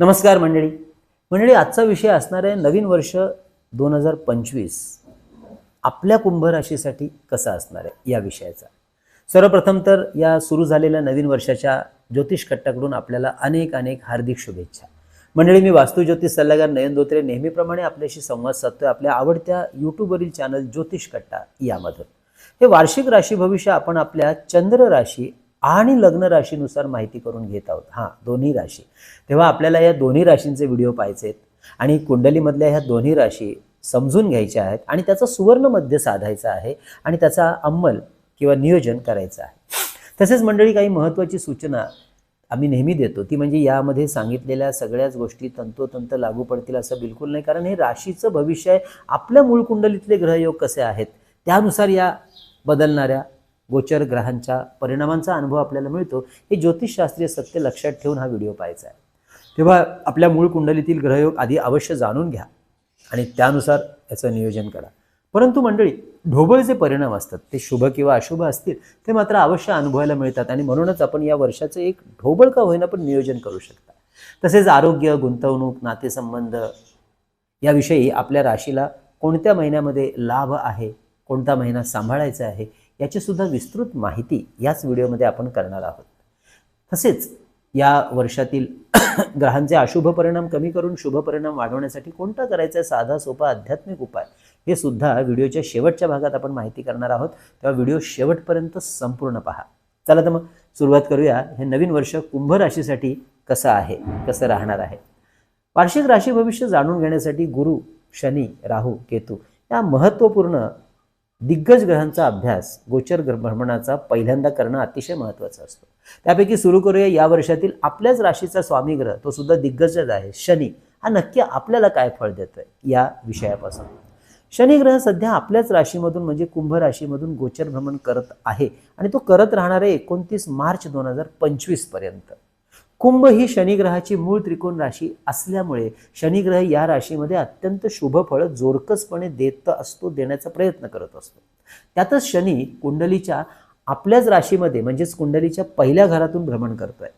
नमस्कार मंडळी. मंडळी आजचा विषय असणार आहे नवीन वर्ष दोन हजार पंचवीस. आपल्या कुंभ राशीसाठी असणार आहे या विषयाचा? सर्वप्रथम तर या सुरू झालेल्या नवीन वर्षाच्या ज्योतिष कट्टाकडून आपल्याला अनेक अनेक हार्दिक शुभेच्छा. मंडळी मी वास्तू ज्योतिष सल्लागार नयन धोत्रे नेहमीप्रमाणे आपल्याशी संवाद साधतोय. आपल्या आवडत्या यूट्यूबवरील चॅनल ज्योतिष कट्टा यामधून. हे वार्षिक राशी भविष्य आपण आपल्या चंद्र राशी आणि लग्न राशीनुसार माहिती करून घेत आहोत. हां दोन्ही राशी. तेव्हा आपल्याला या दोन्ही राशींचे व्हिडिओ पाहायचे आहेत आणि कुंडलीमधल्या ह्या दोन्ही राशी समजून घ्यायच्या आहेत आणि त्याचा सुवर्णमध्य साधायचा आहे आणि त्याचा अंमल किंवा नियोजन करायचं आहे. तसेच मंडळी काही महत्त्वाची सूचना आम्ही नेहमी देतो. ती म्हणजे यामध्ये सांगितलेल्या सगळ्याच गोष्टी तंतोतंत लागू पडतील असं बिलकुल नाही. कारण हे राशीचं भविष्य आहे. आपल्या मूळ कुंडलीतले ग्रहयोग कसे आहेत? त्यानुसार या बदलणाऱ्या गोचर ग्रहांच्या परिणामांचा अनुभव आपल्याला मिळतो हे ज्योतिषशास्त्रीय सत्य लक्षात ठेवून हा व्हिडिओ पाहायचा आहे. तेव्हा आपल्या मूळ कुंडलीतील ग्रहयोग आधी अवश्य जाणून घ्या आणि त्यानुसार याचं नियोजन करा. परंतु मंडळी ढोबळ जे परिणाम असतात ते शुभ किंवा अशुभ असतील ते मात्र अवश्य अनुभवायला मिळतात आणि म्हणूनच आपण या वर्षाचं एक ढोबळ का होईना पण नियोजन करू शकता. तसेच आरोग्य गुंतवणूक नातेसंबंध याविषयी आपल्या राशीला कोणत्या महिन्यामध्ये लाभ आहे कोणता महिना सांभाळायचा आहे याचीसुद्धा विस्तृत माहिती याच व्हिडिओमध्ये आपण करणार आहोत. तसेच या वर्षातील ग्रहांचे अशुभ परिणाम कमी करून शुभ परिणाम वाढवण्यासाठी कोणता करायचा आहे साधा सोपा आध्यात्मिक उपाय हे सुद्धा व्हिडिओच्या शेवटच्या भागात आपण माहिती करणार आहोत. तेव्हा व्हिडिओ शेवटपर्यंत संपूर्ण पहा. चला तर मग सुरुवात करूया. हे नवीन वर्ष कुंभ राशीसाठी कसं आहे कसं राहणार आहे? वार्षिक राशी भविष्य जाणून घेण्यासाठी गुरु शनी राहू केतू या महत्त्वपूर्ण दिग्गज ग्रहांचा अभ्यास गोचर भ्रमणाचा पहिल्यांदा करणं अतिशय महत्त्वाचं असतो. त्यापैकी सुरू करूया या वर्षातील आपल्याच राशीचा स्वामी ग्रह तो सुद्धा दिग्गजच आहे शनी. हा नक्की आपल्याला काय फळ देतोय या विषयापासून. शनी ग्रह सध्या आपल्याच राशीमधून म्हणजे कुंभ राशीमधून गोचर भ्रमण करत आहे आणि तो करत राहणार आहे एकोणतीस मार्च दोन हजार पंचवीसपर्यंत. कुंभ ही शनिग्रहाची मूळ त्रिकोण राशी असल्यामुळे शनिग्रह या राशीमध्ये अत्यंत शुभ फळ जोरकसपणे देत असतो देण्याचा प्रयत्न करत असतो. त्यातच शनी कुंडलीच्या आपल्याच राशीमध्ये म्हणजेच कुंडलीच्या पहिल्या घरातून भ्रमण करतोय.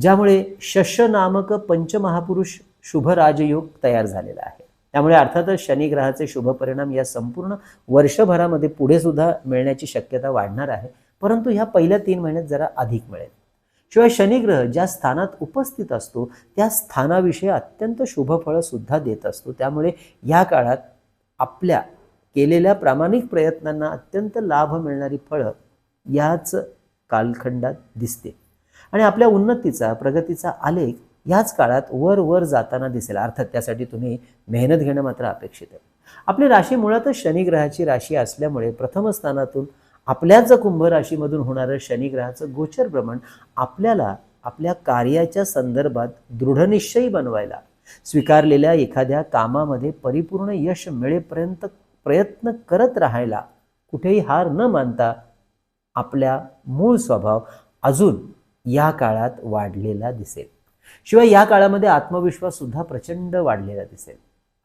ज्यामुळे शश नामक पंचमहापुरुष शुभ राजयोग तयार झालेला आहे. त्यामुळे अर्थातच शनिग्रहाचे शुभ परिणाम या संपूर्ण वर्षभरामध्ये पुढे सुद्धा मिळण्याची शक्यता वाढणार आहे. परंतु ह्या पहिल्या तीन महिन्यात जरा अधिक मिळेल. शिवाय शनिग्रह ज्या स्थानात उपस्थित असतो त्या स्थानाविषयी अत्यंत शुभफळंसुद्धा देत असतो. त्यामुळे या काळात आपल्या केलेल्या प्रामाणिक प्रयत्नांना अत्यंत लाभ मिळणारी फळं याच कालखंडात दिसते. आणि आपल्या उन्नतीचा प्रगतीचा आलेख याच काळात वर वर जाताना दिसेल. अर्थात त्यासाठी तुम्ही मेहनत घेणं मात्र अपेक्षित आहे. आपली राशी मुळातच शनिग्रहाची राशी असल्यामुळे प्रथम स्थानातून आपल्याच कुंभ राशीमधून होणारं शनिग्रहाचं गोचर भ्रमण आपल्याला आपल्या कार्याच्या संदर्भात दृढनिश्चयी बनवायला स्वीकारलेल्या एखाद्या कामामध्ये परिपूर्ण यश मिळेपर्यंत प्रयत्न करत राहायला कुठेही हार न मानता आपल्या मूळ स्वभाव अजून या काळात वाढलेला दिसेल. शिवाय या काळामध्ये आत्मविश्वास सुद्धा प्रचंड वाढलेला दिसेल.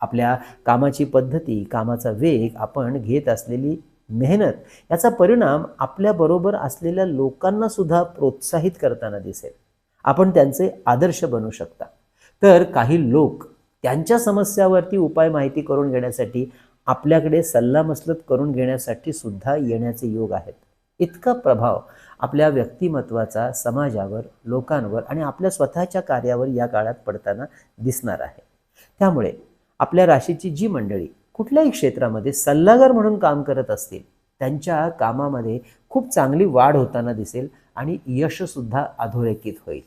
आपल्या कामाची पद्धती कामाचा वेग आपण घेत असलेली मेहनत याचा परिणाम आपल्याबरोबर असलेल्या लोकांना सुद्धा प्रोत्साहित करताना दिसेल. आपण त्यांचे आदर्श बनू शकता. तर काही लोक त्यांच्या समस्यावरती उपाय माहिती करून घेण्यासाठी आपल्याकडे सल्लामसलत करून घेण्यासाठी सुद्धा येण्याचे योग आहेत. इतका प्रभाव आपल्या व्यक्तिमत्वाचा समाजावर लोकांवर आणि आपल्या स्वतःच्या कार्यावर या काळात पडताना दिसणार आहे. त्यामुळे आपल्या राशीची जी मंडळी कुठल्याही क्षेत्रामध्ये सल्लागार म्हणून काम करत असतील त्यांच्या कामामध्ये खूप चांगली वाढ होताना दिसेल आणि यशसुद्धा अधोरेखित होईल.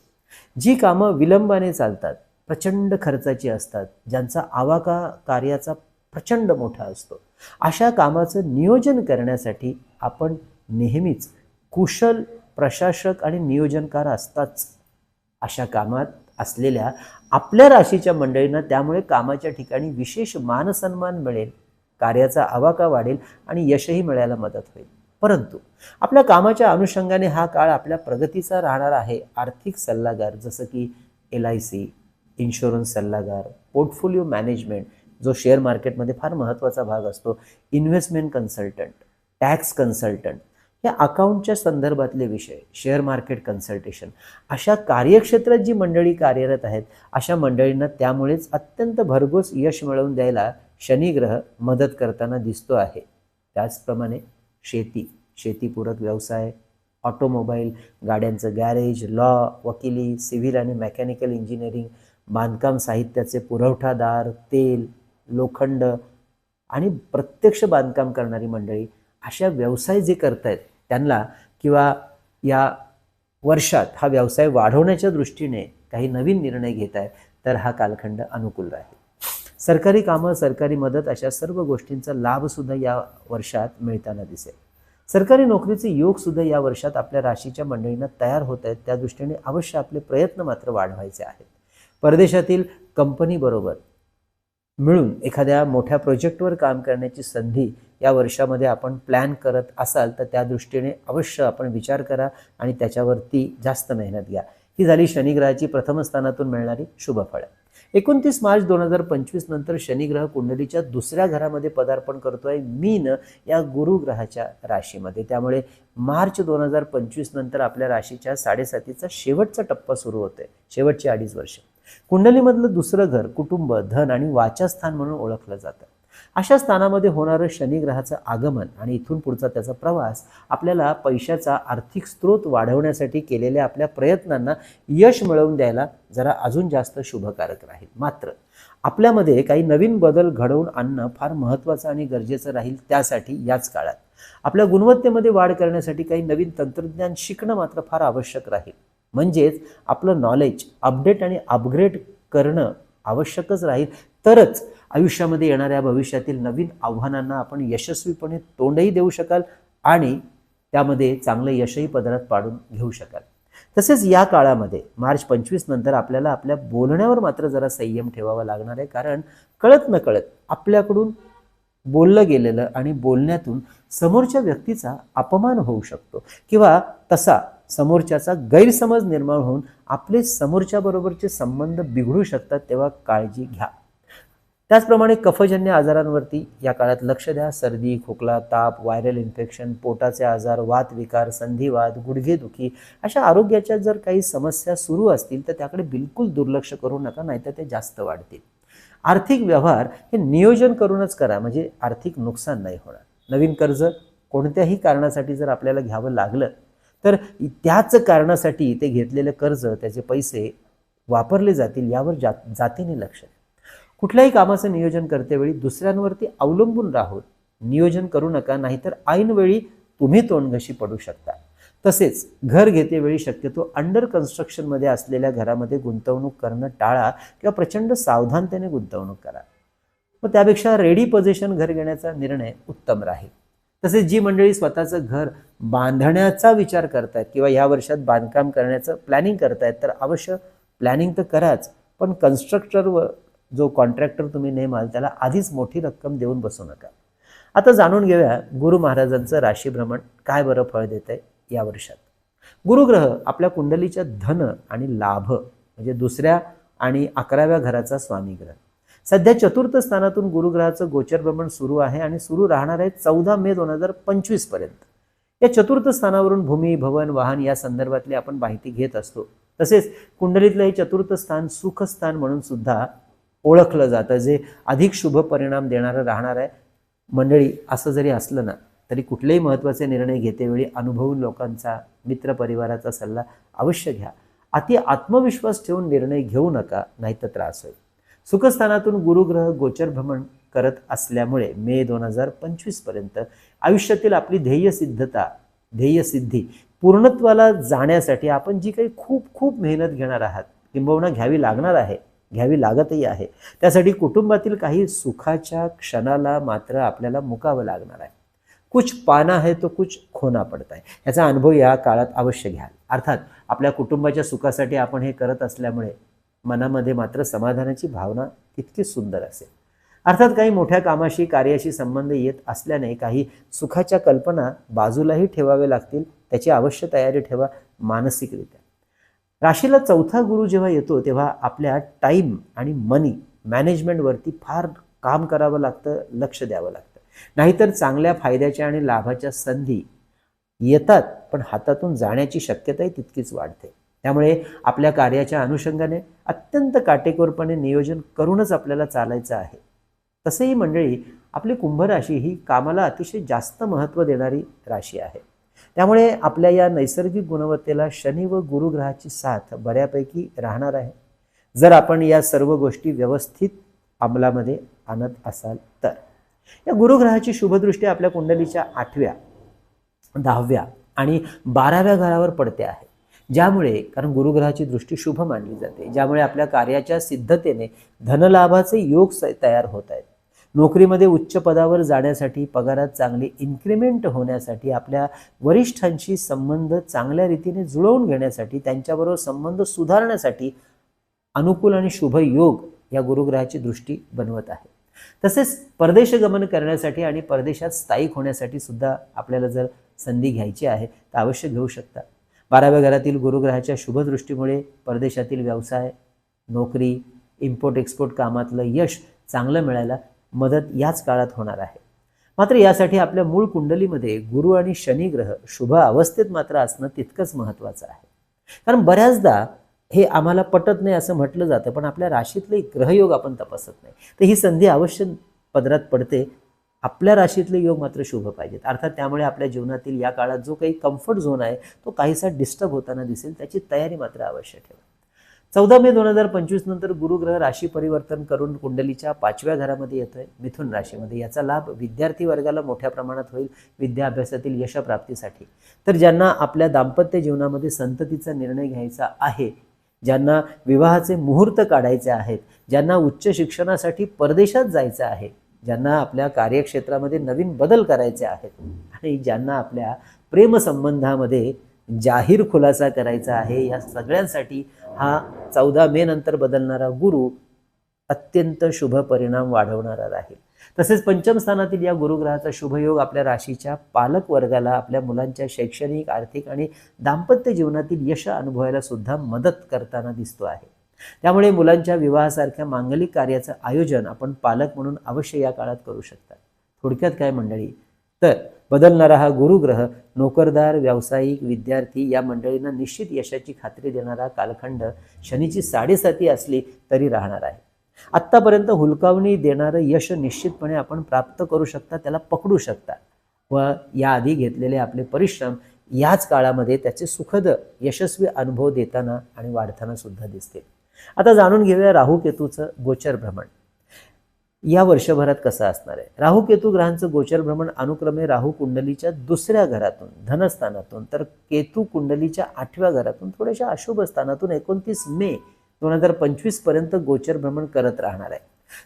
जी कामं विलंबाने चालतात प्रचंड खर्चाची असतात ज्यांचा आवाका कार्याचा प्रचंड मोठा असतो अशा कामाचं नियोजन करण्यासाठी आपण नेहमीच कुशल प्रशासक आणि नियोजनकार असताच अशा कामात असलेल्या आपल्या राशीच्या मंडळींना त्यामुळे कामाच्या ठिकाणी विशेष मानसन्मान मिळेल कार्याचा आवाका वाढेल आणि यशही मिळायला मदत होईल. परंतु आपल्या कामाच्या अनुषंगाने हा काळ आपल्या प्रगतीचा राहणार आहे. आर्थिक सल्लागार जसं की एल आय सी इन्शुरन्स सल्लागार पोर्टफोलिओ मॅनेजमेंट जो शेअर मार्केटमध्ये फार महत्त्वाचा भाग असतो इन्व्हेस्टमेंट कन्सल्टंट टॅक्स कन्सल्टंट या अकाउंटच्या संदर्भातले विषय शेअर मार्केट कन्सल्टेशन अशा कार्यक्षेत्रात जी मंडळी कार्यरत आहेत अशा मंडळींना त्यामुळेच अत्यंत भरघोस यश मिळवून द्यायला शनिग्रह मदत करताना दिसतो आहे. त्याचप्रमाणे शेती शेतीपूरक व्यवसाय ऑटोमोबाईल गाड्यांचं गॅरेज लॉ वकिली सिव्हिल आणि मेकॅनिकल इंजिनिअरिंग बांधकाम साहित्याचे पुरवठादार तेल लोखंड आणि प्रत्यक्ष बांधकाम करणारी मंडळी अशा व्यवसाय जे करतायत त्यांना किंवा या वर्षात हा व्यवसाय वाढवण्याच्या दृष्टीने काही नवीन निर्णय घेत आहेत तर हा कालखंड अनुकूल राहील. सरकारी कामं सरकारी मदत अशा सर्व गोष्टींचा लाभसुद्धा या वर्षात मिळताना दिसेल. सरकारी नोकरीचे योगसुद्धा या वर्षात आपल्या राशीच्या मंडळींना तयार होत आहेत त्या दृष्टीने अवश्य आपले प्रयत्न मात्र वाढवायचे आहेत. परदेशातील कंपनीबरोबर मिळून एखाद्या मोठ्या प्रोजेक्टवर काम करण्याची संधी या वर्षामध्ये आपण प्लॅन करत असाल तर त्या दृष्टीने अवश्य आपण विचार करा आणि त्याच्यावरती जास्त मेहनत घ्या. ही झाली शनिग्रहाची प्रथम स्थानातून मिळणारी शुभफळं. एकोणतीस मार्च दोन हजार पंचवीस नंतर शनिग्रह कुंडलीच्या दुसऱ्या घरामध्ये पदार्पण करतोय मीन या गुरुग्रहाच्या राशीमध्ये. त्यामुळे मार्च दोन हजार पंचवीस नंतर आपल्या राशीच्या साडेसातीचा शेवटचा टप्पा सुरू होतोय. शेवटची अडीच वर्ष. कुंडलीमधलं दुसरं घर कुटुंब धन आणि वाचस्थान म्हणून ओळखलं जातं. अशा स्थानामध्ये होणारं शनिग्रहाचं आगमन आणि इथून पुढचा त्याचा प्रवास आपल्याला पैशाचा आर्थिक स्रोत वाढवण्यासाठी केलेल्या आपल्या प्रयत्नांना यश मिळवून द्यायला जरा अजून जास्त शुभकारक राहील. मात्र आपल्यामध्ये काही नवीन बदल घडवून आणणं फार महत्त्वाचं आणि गरजेचं राहील त्यासाठी याच काळात. आपल्या गुणवत्तेमध्ये वाढ करण्यासाठी काही नवीन तंत्रज्ञान शिकणं मात्र फार आवश्यक राहील. म्हणजेच आपलं नॉलेज अपडेट आणि अपग्रेड करणं आवश्यकच राहील. तरच आयुष्यामध्ये येणाऱ्या भविष्यातील नवीन आव्हानांना आपण यशस्वीपणे तोंडही देऊ शकाल आणि त्यामध्ये चांगलं यशही पदरात पाडून घेऊ शकाल. तसेच या काळामध्ये मार्च पंचवीस नंतर आपल्याला आपल्या बोलण्यावर मात्र जरा संयम ठेवावा लागणार आहे. कारण कळत न कळत आपल्याकडून बोललं गेलेलं आणि बोलण्यातून समोरच्या व्यक्तीचा अपमान होऊ शकतो किंवा तसा समोरच्याचा गैरसमज निर्माण होऊन आपले समोरच्या बरोबरचे संबंध बिघडू शकतात तेव्हा काळजी घ्या. त्याचप्रमाणे कफजन्य आजारांवरती या काळात लक्ष द्या. सर्दी खोकला ताप व्हायरल इन्फेक्शन पोटाचे आजार वातविकार संधिवात गुडघेदुखी अशा आरोग्याच्या जर काही समस्या सुरू असतील तर त्याकडे बिलकुल दुर्लक्ष करू नका नाहीतर ते जास्त वाढतील. आर्थिक व्यवहार हे नियोजन करूनच करा म्हणजे आर्थिक नुकसान नाही होणार. नवीन कर्ज कोणत्याही कारणासाठी जर आपल्याला घ्यावं लागलं तर त्याच कारणासाठी ते घेतलेलं कर्ज त्याचे पैसे वापरले जातील यावर जा जातीने लक्ष द्या. कुठल्याही कामाचं नियोजन करतेवेळी दुसऱ्यांवरती अवलंबून राहून नियोजन करू नका नाहीतर ऐनवेळी तुम्ही तोंडघशी पडू शकता. तसेच घर घेतेवेळी शक्यतो अंडर कन्स्ट्रक्शनमध्ये असलेल्या घरामध्ये गुंतवणूक करणं टाळा किंवा प्रचंड सावधानतेने गुंतवणूक करा. मग त्यापेक्षा रेडी पोझिशन घर घेण्याचा निर्णय उत्तम राहील. तसेच जी मंडळी स्वतःचं घर बांधण्याचा विचार करतायत किंवा या वर्षात बांधकाम करण्याचं प्लॅनिंग करतायत तर अवश्य प्लॅनिंग तर कराच. पण कन्स्ट्रक्टरवर जो कॉन्ट्रॅक्टर तुम्ही नेमाल त्याला आधीच मोठी रक्कम देऊन बसू नका. आता जाणून घेऊया गुरु महाराजांचं राशीभ्रमण काय बरं फळ देत आहे या वर्षात. गुरुग्रह आपल्या कुंडलीच्या धन आणि लाभ म्हणजे दुसऱ्या आणि अकराव्या घराचा स्वामी ग्रह. सध्या चतुर्थ स्थानातून गुरुग्रहाचं गोचर भ्रमण सुरू आहे आणि सुरू राहणार आहे चौदा मे दोन हजार पंचवीसपर्यंत या चतुर्थ स्थानावरून भूमी भवन वाहन या संदर्भातली आपण माहिती घेत असतो. तसेच कुंडलीतलं हे चतुर्थ स्थान सुखस्थान म्हणून सुद्धा ओळखलं जातं जे अधिक शुभ परिणाम देणारं राहणार आहे. मंडळी असं जरी असलं ना तरी कुठलेही महत्त्वाचे निर्णय घेतेवेळी अनुभवी लोकांचा मित्रपरिवाराचा सल्ला अवश्य घ्या. अति आत्मविश्वास ठेवून निर्णय घेऊ नका नाहीतर त्रास होईल. सुखस्थानातून गुरुग्रह गोचर भ्रमण करत असल्यामुळे मे दोन हजार पंचवीसपर्यंत आयुष्यातील आपली ध्येयसिद्धता ध्येयसिद्धी पूर्णत्वाला जाण्यासाठी आपण जी काही खूप खूप मेहनत घेणार आहात किंबहुना घ्यावी लागणार आहे घ्यावी लागतही आहे त्यासाठी कुटुंबातील काही सुखाच्या क्षणाला मात्र आपल्याला मुकावं लागणार आहे. कुछ पाना है तो कुछ खोना पडत आहे याचा अनुभव या काळात अवश्य घ्याल. अर्थात आपल्या कुटुंबाच्या सुखासाठी आपण हे करत असल्यामुळे मनामध्ये मात्र समाधानाची भावना तितकी सुंदर असेल. अर्थात काही मोठ्या कामाशी कार्याशी संबंध येत असल्याने काही सुखाच्या कल्पना बाजूलाही ठेवावे लागतील. त्याची अवश्य तयारी ठेवा मानसिकरित्या. राशीला चौथा गुरु जेव्हा येतो तेव्हा आपल्या टाईम आणि मनी मॅनेजमेंटवरती फार काम करावं लागतं लक्ष द्यावं लागतं. नाहीतर चांगल्या फायद्याच्या आणि लाभाच्या संधी येतात पण हातातून जाण्याची शक्यताही तितकीच वाढते. त्यामुळे आपल्या कार्याच्या अनुषंगाने अत्यंत काटेकोरपणे नियोजन करूनच आपल्याला चालायचं आहे. तसेही मंडळी आपली कुंभ राशी ही कामाला अतिशय जास्त महत्त्व देणारी राशी आहे. त्यामुळे आपल्या या नैसर्गिक गुणवत्तेला शनी व गुरुग्रहाची साथ बऱ्यापैकी राहणार आहे. जर आपण या सर्व गोष्टी व्यवस्थित अंमलामध्ये आणत असाल तर. या गुरुग्रहाची शुभदृष्टी आपल्या कुंडलीच्या आठव्या दहाव्या आणि बाराव्या घरावर पडते आहे. ज्यामुळे कारण गुरुग्रहाची दृष्टी शुभ मानली जाते. ज्यामुळे आपल्या कार्याच्या सिद्धतेने धनलाभाचे योग स- तयार होत आहेत. नोकरीमध्ये उच्च पदावर जाण्यासाठी पगारात चांगली इन्क्रिमेंट होण्यासाठी आपल्या वरिष्ठांशी संबंध चांगल्या रीतीने जुळवून घेण्यासाठी त्यांच्याबरोबर संबंध सुधारण्यासाठी अनुकूल आणि शुभ योग या गुरुग्रहाची दृष्टी बनवत आहे. तसेच परदेश गमन करण्यासाठी आणि परदेशात स्थायिक होण्यासाठी सुद्धा आपल्याला जर संधी घ्यायची आहे तर अवश्य घेऊ शकता. बाराव्या घरातील गुरुग्रहाच्या शुभदृष्टीमुळे परदेशातील व्यवसाय नोकरी इम्पोर्ट एक्सपोर्ट कामातलं यश चांगलं मिळायला मदत याच काळात होणार आहे. मात्र यासाठी आपल्या मूळ कुंडलीमध्ये गुरु आणि शनी ग्रह शुभ अवस्थेत मात्र असणं तितकंच महत्त्वाचं आहे. कारण बऱ्याचदा हे आम्हाला पटत नाही असं म्हटलं जातं पण आपल्या राशीतले ग्रहयोग आपण तपासत नाही. तर ही संधी अवश्य पदरात पडते. आपल्या राशीतले योग मात्र शुभ पाहिजेत. अर्थात त्यामुळे आपल्या जीवनातील या काळात जो काही कम्फर्ट झोन आहे तो काहीसा डिस्टर्ब होताना दिसेल त्याची तयारी मात्र अवश्य ठेवा. चौदा मे दोन हजार पंचवीस नंतर गुरुग्रह राशी परिवर्तन करून कुंडलीच्या पाचव्या घरामध्ये येतोय. मिथुन राशीमध्ये याचा लाभ विद्यार्थी वर्गाला मोठ्या प्रमाणात होईल विद्या अभ्यासातील यशप्राप्तीसाठी. तर ज्यांना आपल्या दाम्पत्य जीवनामध्ये संततीचा निर्णय घ्यायचा आहे ज्यांना विवाहाचे मुहूर्त काढायचे आहेत ज्यांना उच्च शिक्षणासाठी परदेशात जायचं आहे ज्यांना आपल्या कार्यक्षेत्रामध्ये नवीन बदल करायचे आहेत आणि ज्यांना आपल्या प्रेमसंबंधामध्ये जाहीर खुलासा करायचा आहे. या सगळ्यांसाठी हा चौदा मे नंतर बदलणारा गुरु अत्यंत शुभ परिणाम वाढवणारा राहील. तसेच पंचम स्थानातील या गुरुग्रहाचा शुभयोग आपल्या राशीच्या पालक वर्गाला आपल्या मुलांच्या शैक्षणिक आर्थिक आणि दाम्पत्य जीवनातील यश अनुभवायला सुद्धा मदत करताना दिसतो आहे. त्यामुळे मुलांच्या विवाहासारख्या मांगलिक कार्याचं आयोजन आपण पालक म्हणून अवश्य या काळात करू शकता. थोडक्यात काय मंडळी? तर बदलणारा हा गुरुग्रह नोकरदार व्यावसायिक विद्यार्थी या मंडळींना निश्चित यशाची खात्री देणारा कालखंड शनीची साडेसाती असली तरी राहणार आहे. आत्तापर्यंत हुलकावणी देणारं यश निश्चितपणे आपण प्राप्त करू शकता त्याला पकडू शकता. व याआधी घेतलेले आपले परिश्रम याच काळामध्ये त्याचे सुखद यशस्वी अनुभव देताना आणि वाढताना सुद्धा दिसतील. आता जाणून घेऊया राहू केतूचं गोचर भ्रमण. या वर्षभरात कसं असणार आहे? राहू केतू ग्रहांचं गोचर भ्रमण अनुक्रमे राहू कुंडलीच्या दुसऱ्या घरातून धनस्थानातून तर केतू कुंडलीच्या आठव्या घरातून थोड्याशा अशुभ स्थानातून एकोणतीस मे दोन हजार पंचवीसपर्यंत गोचर भ्रमण करत राहणार आहे.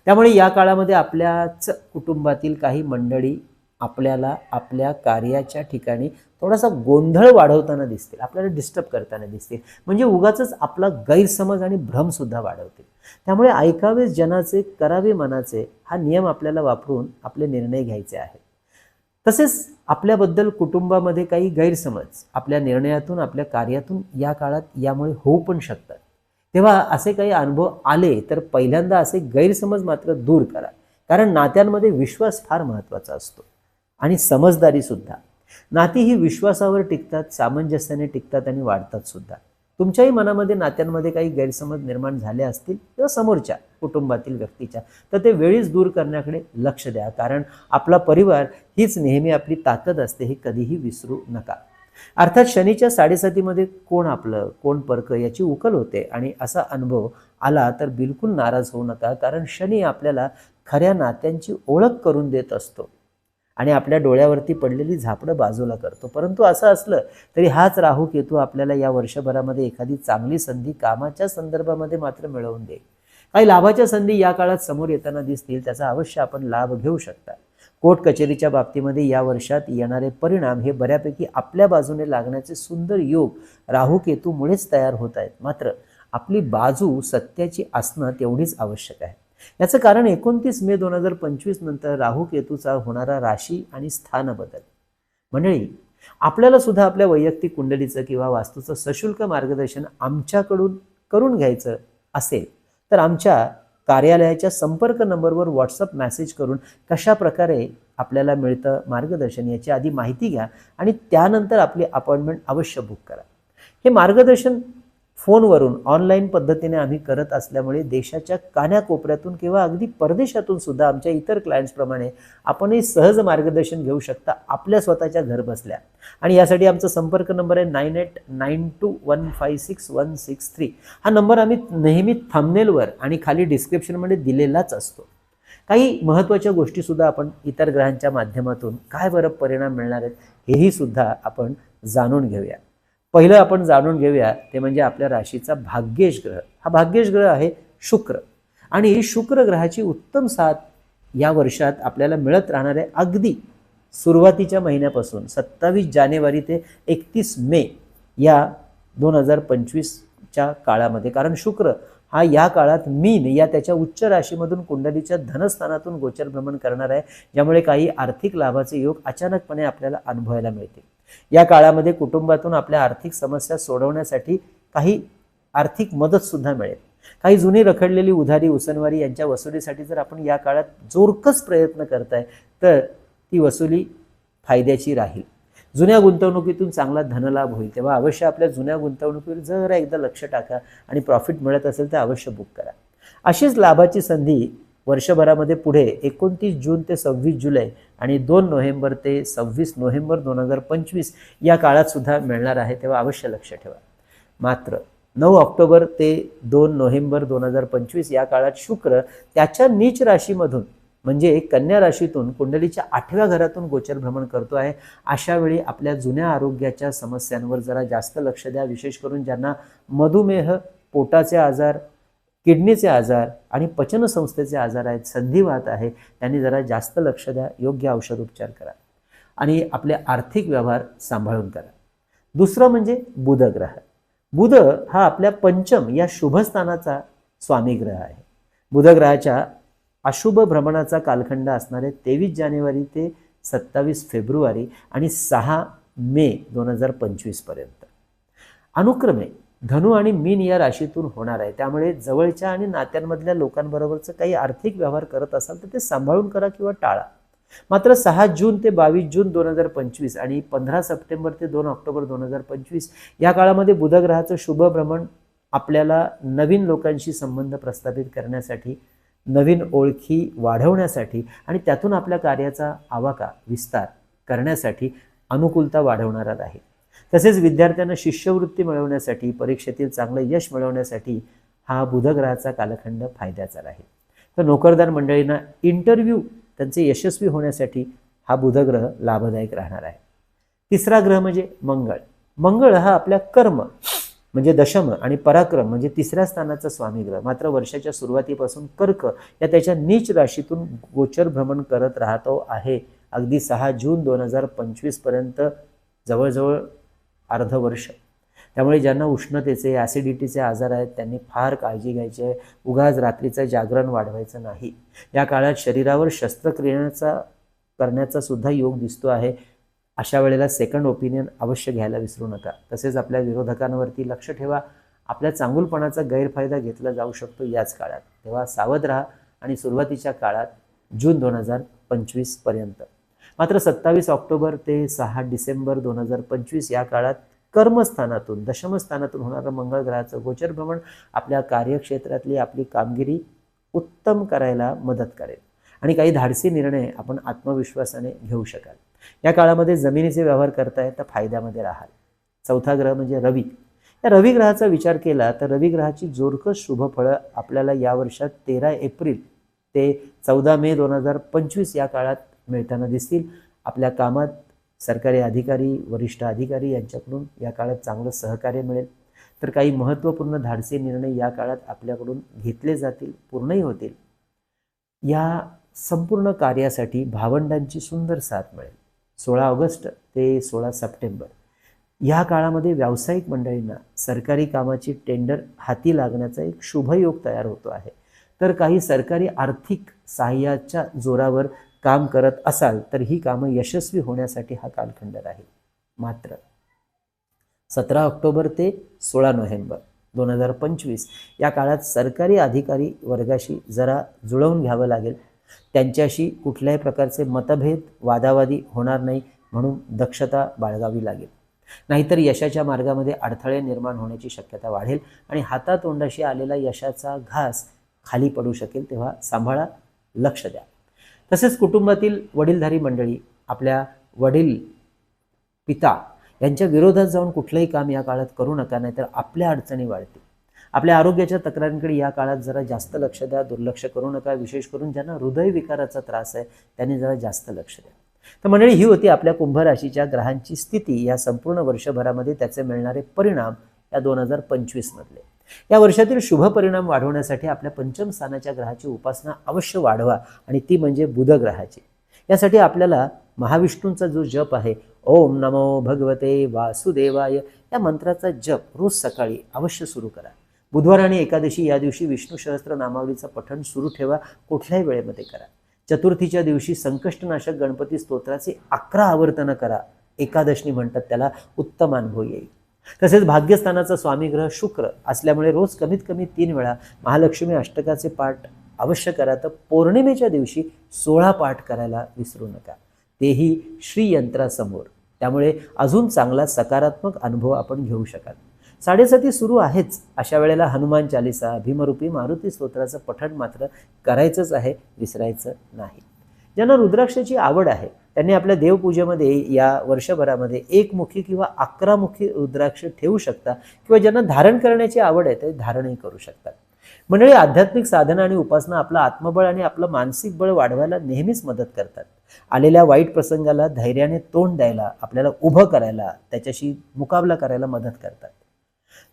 त्यामुळे या काळामध्ये आपल्याच कुटुंबातील काही मंडळी आपल्याला आपल्या कार्याच्या ठिकाणी थोडासा गोंधळ वाढवताना दिसतील आपल्याला डिस्टर्ब करताना दिसतील. म्हणजे उगाच आपला गैरसमज आणि भ्रमसुद्धा वाढवतील. त्यामुळे ऐकावेच जनाचे करावे मनाचे हा नियम आपल्याला वापरून आपले निर्णय घ्यायचे आहेत. तसेच आपल्याबद्दल कुटुंबामध्ये काही गैरसमज आपल्या निर्णयातून आपल्या कार्यातून या काळात यामुळे होऊ पण शकतात. तेव्हा असे काही अनुभव आले तर पहिल्यांदा असे गैरसमज मात्र दूर करा. कारण नात्यांमध्ये विश्वास फार महत्त्वाचा असतो. आणि समजदारीसुद्धा नाती ही विश्वासावर टिकतात सामंजस्याने टिकतात आणि वाढतात सुद्धा. तुमच्याही मनामध्ये नात्यांमध्ये काही गैरसमज निर्माण झाले असतील किंवा समोरच्या कुटुंबातील व्यक्तीच्या तर ते वेळीच दूर करण्याकडे लक्ष द्या. कारण आपला परिवार हीच नेहमी आपली ताकद असते हे कधीही विसरू नका. अर्थात शनीच्या साडेसातीमध्ये कोण आपलं कोण परक याची उकल होते आणि असा अनुभव आला तर बिलकुल नाराज होऊ नका कारण शनी आपल्याला खऱ्या नात्यांची ओळख करून देत असतो. आणि आपल्या डोळ्यावरती पडलेली झापडं बाजूला करतो. परंतु असं असलं तरी हाच राहू केतू आपल्याला या वर्षभरामध्ये एखादी चांगली संधी कामाच्या संदर्भामध्ये मात्र मिळवून देईल. काही लाभाच्या संधी या काळात समोर येताना दिसतील त्याचा अवश्य आपण लाभ घेऊ शकता. कोर्ट कचेरीच्या बाबतीमध्ये या वर्षात येणारे परिणाम हे बऱ्यापैकी आपल्या बाजूने लागण्याचे सुंदर योग राहू केतूमुळेच तयार होत आहेत. मात्र आपली बाजू सत्याची असणं तेवढीच आवश्यक आहे. याचं कारण एकोणतीस मे दोन हजार पंचवीस नंतर राहू केतूचा होणारा राशी आणि स्थान बदल. मंडळी आपल्याला सुद्धा आपल्या वैयक्तिक कुंडलीचं किंवा वास्तूचं सशुल्क मार्गदर्शन आमच्याकडून करून घ्यायचं असेल तर आमच्या कार्यालयाच्या संपर्क नंबरवर व्हॉट्सअप मेसेज करून कशा प्रकारे आपल्याला मिळतं मार्गदर्शन याची आधी माहिती घ्या आणि त्यानंतर आपली अपॉइंटमेंट अवश्य बुक करा. हे मार्गदर्शन फोनवरून ऑनलाईन पद्धतीने आम्ही करत असल्यामुळे देशाच्या कान्याकोपऱ्यातून किंवा अगदी परदेशातून सुद्धा आमच्या इतर क्लायंट्सप्रमाणे आपणही सहज मार्गदर्शन घेऊ शकता आपल्या स्वतःच्या घर बसल्या. आणि यासाठी आमचा संपर्क नंबर आहे nine eight nine two one five six one six three. हा नंबर आम्ही नेहमी थंबनेलवर आणि खाली डिस्क्रिप्शनमध्ये दिलेलाच असतो. काही महत्त्वाच्या गोष्टीसुद्धा आपण इतर ग्रहांच्या माध्यमातून काय बरं परिणाम मिळणार आहेत हेही सुद्धा आपण जाणून घेऊया. पहिलं आपण जाणून घेऊया ते म्हणजे आपल्या राशीचा भाग्येश ग्रह हा भाग्येश ग्रह आहे शुक्र. आणि शुक्र ग्रहाची उत्तम साथ या वर्षात आपल्याला मिळत राहणार आहे अगदी सुरुवातीच्या महिन्यापासून सत्तावीस जानेवारी ते एकतीस मे या दोन हजार पंचवीसच्या काळामध्ये. कारण शुक्र हा या काळात मीन या त्याच्या उच्च राशीमधून कुंडलीच्या धनस्थानातून गोचर भ्रमण करणार आहे ज्यामुळे काही आर्थिक लाभाचे योग अचानकपणे आपल्याला अनुभवायला मिळतील. या काळामध्ये कुटुंबातून आपल्या आर्थिक समस्या सोडवण्यासाठी काही आर्थिक मदत सुद्धा मिळेल. काही जुनी रखडलेली उधारी उसनवारी यांच्या वसुलीसाठी जर आपण या काळात जोरकस प्रयत्न करताय तर ती वसुली फायद्याची राहील. जुन्या गुंतवणुकीतून चांगला धनलाभ होईल. तेव्हा अवश्य आपल्या जुन्या गुंतवणुकीवर जरा एकदा लक्ष टाका आणि प्रॉफिट मिळत असेल तर अवश्य बुक करा. अशीच लाभाची संधी वर्षभरामध्ये पुढे एकोणतीस जून ते सव्वीस जुलै आणि दोन नोव्हेंबर ते सव्वीस नोव्हेंबर दोन हजार पंचवीस या काळात सुद्धा मिळणार आहे तेव्हा अवश्य लक्ष ठेवा. मात्र नऊ ऑक्टोबर ते दोन नोव्हेंबर दोन हजार पंचवीस या काळात शुक्र त्याच्या नीच राशीमधून म्हणजे कन्या राशीतून कुंडलीच्या आठव्या घरातून गोचर भ्रमण करतो आहे अशा वेळी आपल्या जुन्या आरोग्याच्या समस्यांवर जरा जास्त लक्ष द्या विशेष करून ज्यांना मधुमेह पोटाचे आजार किडनीचे आजार आणि पचनसंस्थेचे आजार आहेत संधिवात आहे त्यांनी जरा जास्त लक्ष द्या योग्य औषध उपचार करा. आणि आपले आर्थिक व्यवहार सांभाळून करा. दुसरं म्हणजे बुध ग्रह बुध हा आपल्या पंचम या शुभस्थानाचा स्वामी ग्रह आहे. बुधग्रहाच्या अशुभ भ्रमणाचा कालखंड असणारे तेवीस जानेवारी ते सत्तावीस फेब्रुवारी आणि सहा मे दोन हजार पंचवीसपर्यंत अनुक्रमे धनु आणि मीन या राशीतून होणार आहे. त्यामुळे जवळच्या आणि नात्यांमधल्या लोकांबरोबरचं काही आर्थिक व्यवहार करत असाल तर ते सांभाळून करा किंवा टाळा. मात्र सहा जून ते बावीस जून दोन हजार पंचवीस आणि पंधरा सप्टेंबर ते दोन ऑक्टोबर दोन हजार पंचवीस या काळामध्ये बुधग्रहाचं शुभ भ्रमण आपल्याला नवीन लोकांशी संबंध प्रस्थापित करण्यासाठी नवीन ओळखी वाढवण्यासाठी आणि त्यातून आपल्या कार्याचा आवाका विस्तार करण्यासाठी अनुकूलता वाढवणारा आहे. तसेच विद्यार्थ्यांना शिष्यवृत्ती मिळवण्यासाठी परीक्षेतील चांगलं यश मिळवण्यासाठी हा बुधग्रहाचा कालखंड फायद्याचा राहील. तर नोकरदार मंडळींना इंटरव्ह्यू त्यांचे यशस्वी होण्यासाठी हा बुधग्रह लाभदायक राहणार आहे. तिसरा ग्रह म्हणजे मंगळ. मंगळ हा आपल्या कर्म म्हणजे दशम आणि पराक्रम म्हणजे तिसऱ्या स्थानाचा स्वामी ग्रह. मात्र वर्षाच्या सुरुवातीपासून कर्क या त्याच्या नीच राशीतून गोचर भ्रमण करत राहतो आहे. अगदी सहा जून दोन हजार पंचवीसपर्यंत जवळजवळ अर्ध वर्ष त्यामुळे ज्यांना उष्णतेचे ॲसिडिटीचे आजार आहेत त्यांनी फार काळजी घ्यायची आहे. उगाच रात्रीचं जागरण वाढवायचं नाही. या काळात शरीरावर शस्त्रक्रियेचा करण्याचा सुद्धा योग दिसतो आहे. अशा वेळेला सेकंड ओपिनियन अवश्य घ्यायला विसरू नका. तसेच आपल्या विरोधकांवरती लक्ष ठेवा. आपल्या चांगुलपणाचा गैरफायदा घेतला जाऊ शकतो याच काळात. तेव्हा सावध राहा आणि सुरुवातीच्या काळात जून दोन हजार पंचवीसपर्यंत मात्र सत्तावीस ऑक्टोबर ते सहा डिसेंबर दोन हजार पंचवीस या काळात कर्मस्थानातून दशमस्थानातून होणारं मंगळ ग्रहाचं गोचर भ्रमण आपल्या कार्यक्षेत्रातली आपली कामगिरी उत्तम करायला मदत करेल. आणि काही धाडसी निर्णय आपण आत्मविश्वासाने घेऊ शकाल. या काळामध्ये जमिनीचे व्यवहार करताय तर फायद्यामध्ये राहाल. चौथा ग्रह म्हणजे रवी. या रवी ग्रहाचा विचार केला तर रवी ग्रहाची जोरकस शुभफळं आपल्याला या वर्षात तेरा एप्रिल ते चौदा मे दोन हजार पंचवीस या काळात मिळताना दिसतील. आपल्या कामात सरकारी अधिकारी वरिष्ठ अधिकारी यांच्याकडून या काळात चांगलं सहकार्य मिळेल. तर काही महत्त्वपूर्ण धाडसी निर्णय या काळात आपल्याकडून घेतले जातील पूर्णही होतील. या संपूर्ण कार्यासाठी भावंडांची सुंदर साथ मिळेल. सोळा ऑगस्ट ते सोळा सप्टेंबर. या काळामध्ये व्यावसायिक मंडळींना सरकारी कामाची टेंडर हाती लागण्याचा एक शुभयोग तयार होतो आहे. तर काही सरकारी आर्थिक सहाय्याच्या जोरावर काम करत असाल तर ही कामं यशस्वी होण्यासाठी हा कालखंड राहील. मात्र सतरा ऑक्टोबर ते सोळा नोव्हेंबर दोन हजार पंचवीस या काळात सरकारी अधिकारी वर्गाशी जरा जुळवून घ्यावं लागेल. त्यांच्याशी कुठल्याही प्रकारचे मतभेद वादावादी होणार नाही म्हणून दक्षता बाळगावी लागेल. नाहीतर यशाच्या मार्गामध्ये अडथळे निर्माण होण्याची शक्यता वाढेल आणि हातातोंडाशी आलेला यशाचा घास खाली पडू शकेल तेव्हा सांभाळा लक्ष द्या. तसेच कुटुंबातील वडीलधारी मंडळी आपल्या वडील पिता यांच्या विरोधात जाऊन कुठलंही काम या काळात करू नका नाहीतर आपल्या अडचणी वाढतील. आपल्या आरोग्याच्या तक्रारींकडे या काळात जरा जास्त लक्ष द्या दुर्लक्ष करू नका विशेष करून ज्यांना हृदयविकाराचा त्रास आहे त्यांनी जरा जास्त लक्ष द्या. तर मंडळी ही होती आपल्या कुंभ राशीच्या ग्रहांची स्थिती. या संपूर्ण वर्षभरामध्ये त्याचे मिळणारे परिणाम या दोन हजार पंचवीसमधले. या वर्षातील शुभ परिणाम वाढवण्यासाठी आपल्या पंचम स्थानाच्या ग्रहाची उपासना अवश्य वाढवा आणि ती म्हणजे बुध ग्रहाची यासाठी आपल्याला महाविष्णूंचा जो जप आहे ओम नमो भगवते वासुदेवाय या मंत्राचा जप रोज सकाळी अवश्य सुरू करा. बुधवार आणि एकादशी या दिवशी विष्णू सहस्त्र नामावलीचं पठण सुरू ठेवा कुठल्याही वेळेमध्ये करा. चतुर्थीच्या दिवशी संकष्टनाशक गणपती स्तोत्राचे अकरा आवर्तनं करा. एकादशनी म्हणतात त्याला उत्तम अनुभव येईल. तसेच भाग्यस्थानाचा स्वामीग्रह शुक्र असल्यामुळे रोज कमीत कमी तीन वेळा महालक्ष्मी अष्टकाचे पाठ अवश्य करा. तर पौर्णिमेच्या दिवशी सोळा पाठ करायला विसरू नका. तेही श्रीयंत्रासमोर. त्यामुळे अजून चांगला सकारात्मक अनुभव आपण घेऊ शकाल. साडेसाती सुरू आहेच. अशा वेळेला हनुमान चालिसा भीमरूपी मारुती स्तोत्राचं पठण मात्र करायचंच आहे विसरायचं नाही. ज्यांना रुद्राक्षाची आवड आहे त्यांनी आपल्या देवपूजेमध्ये या वर्षभरामध्ये एकमुखी किंवा अकरामुखी रुद्राक्ष ठेवू शकता किंवा ज्यांना धारण करण्याची आवड आहे ते धारणही करू शकतात. मंडळी आध्यात्मिक साधना आणि उपासना आपलं आत्मबळ आणि आपलं मानसिक बळ वाढवायला नेहमीच मदत करतात. आलेल्या वाईट प्रसंगाला धैर्याने तोंड द्यायला आपल्याला उभं करायला त्याच्याशी मुकाबला करायला मदत करतात.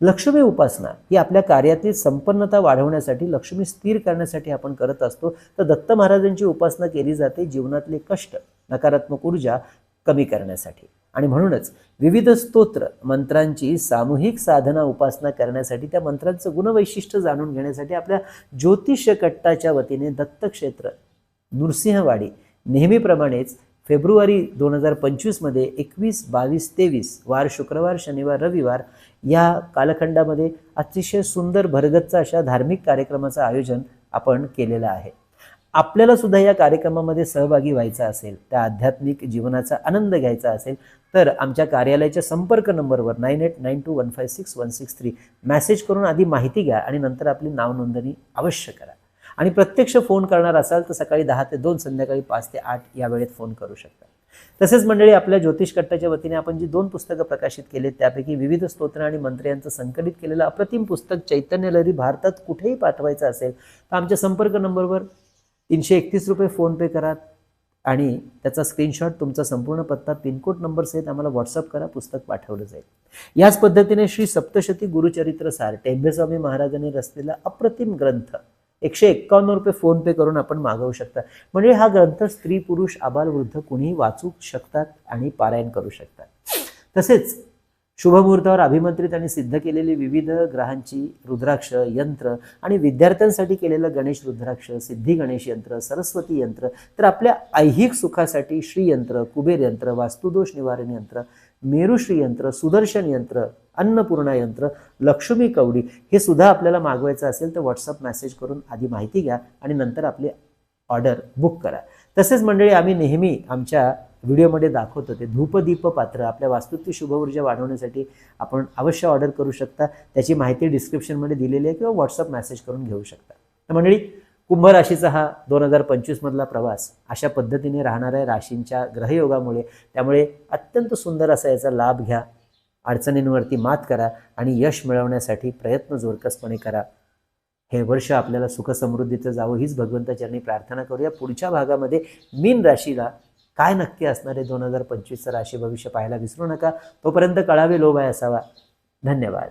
लक्ष्मी उपासना ही आपल्या कार्यातील संपन्नता वाढवण्यासाठी लक्ष्मी स्थिर करण्यासाठी आपण करत असतो. तर दत्त महाराजांची उपासना केली जाते जीवनातले कष्ट नकारात्मक ऊर्जा कमी करण्यासाठी. आणि म्हणूनच विविध स्तोत्र मंत्रांची सामूहिक साधना उपासना करण्यासाठी त्या मंत्रांचं गुणवैशिष्ट्य जाणून घेण्यासाठी आपल्या ज्योतिष कट्टाच्या वतीने दत्तक्षेत्र नृसिंहवाडी नेहमीप्रमाणेच फेब्रुवारी दोन हजार पंचवीसमध्ये एकवीस बावीस तेवीस वार शुक्रवार शनिवार रविवार या कालखंडामध्ये अतिशय सुंदर भरगतचा अशा धार्मिक कार्यक्रमाचं आयोजन आपण केलेलं आहे. आपल्याला सुद्धा या कार्यक्रमामध्ये सहभागी व्हायचा असेल त्या आध्यात्मिक जीवनाचा आनंद घ्यायचा असेल तर आमच्या कार्यालयाच्या संपर्क नंबरवर nine eight nine two one five six one six three message करून आधी माहिती घ्या आणि नंतर आपली नाव नोंदणी अवश्य करा. आणि प्रत्यक्ष फोन करणार असाल तर सकाळी दहा ते दोन संध्याकाळी पाच ते आठ या वेळेत फोन करू शकता. तसेच मंडळी आपल्या ज्योतिष कट्टाच्या वतीने आपण जी दोन पुस्तकं प्रकाशित केलीत त्यापैकी विविध स्तोत्र आणि मंत्र यांचं संकलित केलेलं अप्रतिम पुस्तक चैतन्य लहरी भारतात कुठेही पाठवायचं असेल तर आमच्या संपर्क नंबरवर तीनशे एकतीस रुपये फोनपे करा आणि त्याचा स्क्रीनशॉट तुमचा संपूर्ण पत्ता पिनकोड नंबरसहित आम्हाला व्हॉट्सअप करा पुस्तक पाठवलं जाईल. याच पद्धतीने श्री सप्तशती गुरुचरित्र सार टेंबेस्वामी महाराजांनी रचलेला अप्रतिम ग्रंथ एकशे एक्कावन्न रुपये फोनपे करून आपण मागवू शकता. म्हणजे हा ग्रंथ स्त्री पुरुष आबाल वृद्ध कुणीही वाचू शकतात आणि पारायण करू शकतात. तसेच शुभमुहूर्तावर अभिमंत्रित आणि सिद्ध केलेली विविध ग्रहांची रुद्राक्ष यंत्र आणि विद्यार्थ्यांसाठी केलेलं गणेश रुद्राक्ष सिद्धी गणेश यंत्र सरस्वती यंत्र तर आपल्या ऐहिक सुखासाठी श्रीयंत्र कुबेर यंत्र वास्तुदोष निवारण यंत्र मेरुश्री यंत्र सुदर्शन यंत्र अन्नपूर्णा यंत्र लक्ष्मी कवडी हे सुद्धा आपल्याला मागवायचं असेल तर व्हॉट्सअप मेसेज करून आधी माहिती घ्या आणि नंतर आपली ऑर्डर बुक करा. तसेच मंडळी आम्ही नेहमी आमच्या व्हिडिओमध्ये दाखवतो ते धूपदीप पात्र आपल्या वास्तुत्व शुभऊर्जा वाढवण्यासाठी आपण अवश्य ऑर्डर करू शकता. त्याची माहिती डिस्क्रिप्शनमध्ये दिलेली आहे किंवा व्हॉट्सअप मेसेज करून घेऊ शकता. तर मंडळी कुंभ राशीचा हा दोन हजार पंचवीसमधला प्रवास अशा पद्धतीने राहणाऱ्या राशींच्या ग्रहयोगामुळे त्यामुळे अत्यंत सुंदर असा याचा लाभ घ्या. अडचणींवरती मात करा आणि यश मिळवण्यासाठी प्रयत्न जोरकसपणे करा. हे वर्ष आपल्याला सुखसमृद्धीचं जावं हीच भगवंताचरणी प्रार्थना करूया. पुढच्या भागामध्ये मीन राशीला काय नक्की असणारे दोन हजार पंचवीसचं राशी भविष्य पाहायला विसरू नका. तोपर्यंत कळावे लोभ आहे असावा. धन्यवाद.